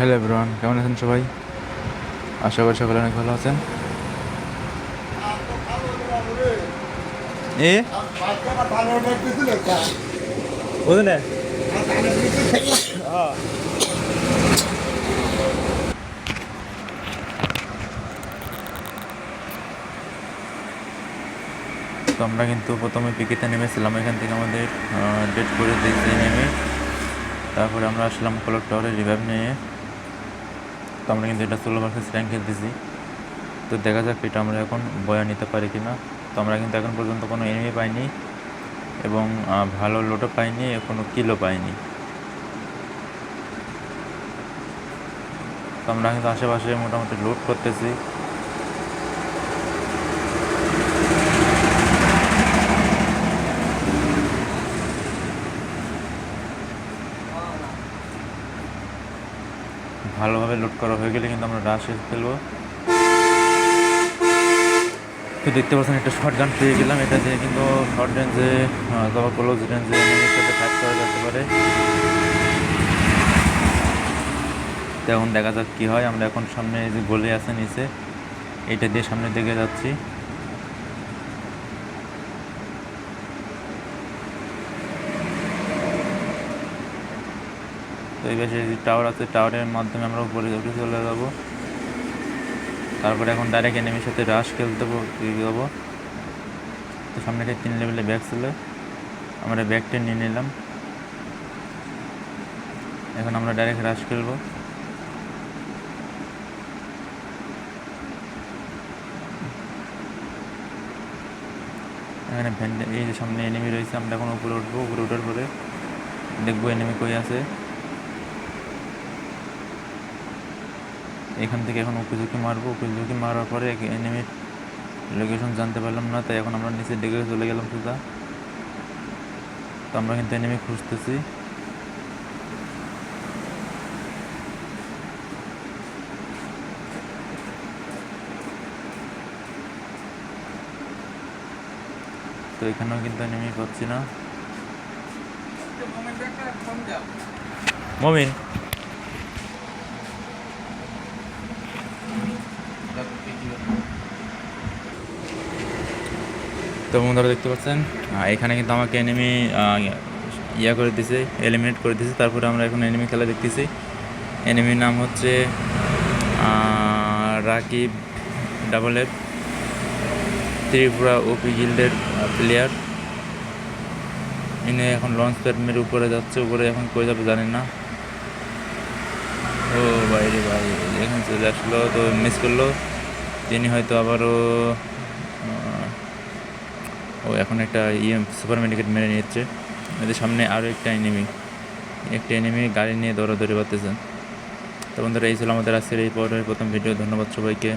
Hello everyone কেমন আছেন সবাই? আশা করি সকলে অনেক ভালো আছেন। এ? বুঝলে? তো আমরা কিন্তু প্রথমে পিকেতে নেমেছিলাম এখান থেকে আমাদের ডেট করে দিয়েছি নেমে। তারপরে আমরা আসলাম কলক টাওয়ারে রিভাইভ নিয়ে। তো আমরা কিন্তু এটা ষোলো পার্সেন্ট র্যাঙ্ক খেলতেছি। তো দেখা যাক এটা আমরা এখন বয়া নিতে পারি কি না তো আমরা কিন্তু এখন পর্যন্ত কোনো এনিমি পাইনি এবং ভালো লোটও পাইনি কোনো কিলো পাইনি। তো আমরা কিন্তু আশেপাশে মোটামুটি লোড করতেছি। ভালোভাবে লোড করা হয়ে গেলে কিন্তু আমরা রাশ এসে ফেলব। তো দেখতে পাচ্ছেন একটা শর্ট গান পেয়ে গেলাম। এটা দিয়ে কিন্তু শর্ট রেঞ্জে অথবা ক্লোজ রেঞ্জে সাথে ফাইট করা যেতে পারে। তো এখন দেখা যাক কী হয়। আমরা এখন সামনে যে গলি আছে নিচে, এটা দিয়ে সামনের দিকে যাচ্ছি। তো এই পাশে টাওয়ার আছে টাওয়ারের মাধ্যমে আমরা উপরে উঠে চলে যাব। তারপরে এখন ডাইরেক্ট এনিমির সাথে রাশ খেলতে যাব। তো সামনে একটা তিন লেভেলে ব্যাগ ছিল আমরা ব্যাগটা নিয়ে নিলাম। এখন আমরা ডাইরেক্ট রাশ খেলব। এখানে ভ্যান এই যে সামনে এনিমি রয়েছে, আমরা এখন উপরে উঠবো। উপরে ওঠার পরে দেখব এনিমি কই আছে। এখান থেকে এখন উঁকি ঝুঁকি মারবো। উঁকি ঝুঁকি মারার পরে এনিমির লোকেশন জানতে পারলাম না তাই এখন আমরা নিচের দিকে চলে গেলাম সোজা। তো আমরা কিন্তু এনিমি খুঁজতেছি। তো এখানেও কিন্তু এনিমি পাচ্ছি না। মমিন। তো বন্ধুরা দেখতে পাচ্ছেন। এখানে কিন্তু আমাকে এনিমি ইয়া করে দিছে এলিমিনেট করে দিছে। তারপরে আমরা এখন এনিমি খেলা দেখতেছি। এনিমির নাম হচ্ছে Rakib double F Tripura OP গিল্ডের প্লেয়ার ইনি এখন লঞ্চ প্যাড উপরে যাচ্ছে, উপরে এখন কই যাবে জানেন না। ও বাইরে ভাই, এখন চলে আসলো, তো মিস করল। তিনি হয়তো আবারও ও এখন একটা ইএম সুপার মেডিকেট মেরে নিচ্ছে এদের সামনে আরও একটা এনিমি একটা এনিমি গাড়ি নিয়ে দৌড়াদৌড়ি করতেছেন তো বন্ধুরা, এই ছিল আমাদের আজকের এই পর্বের প্রথম ভিডিও ধন্যবাদ সবাইকে।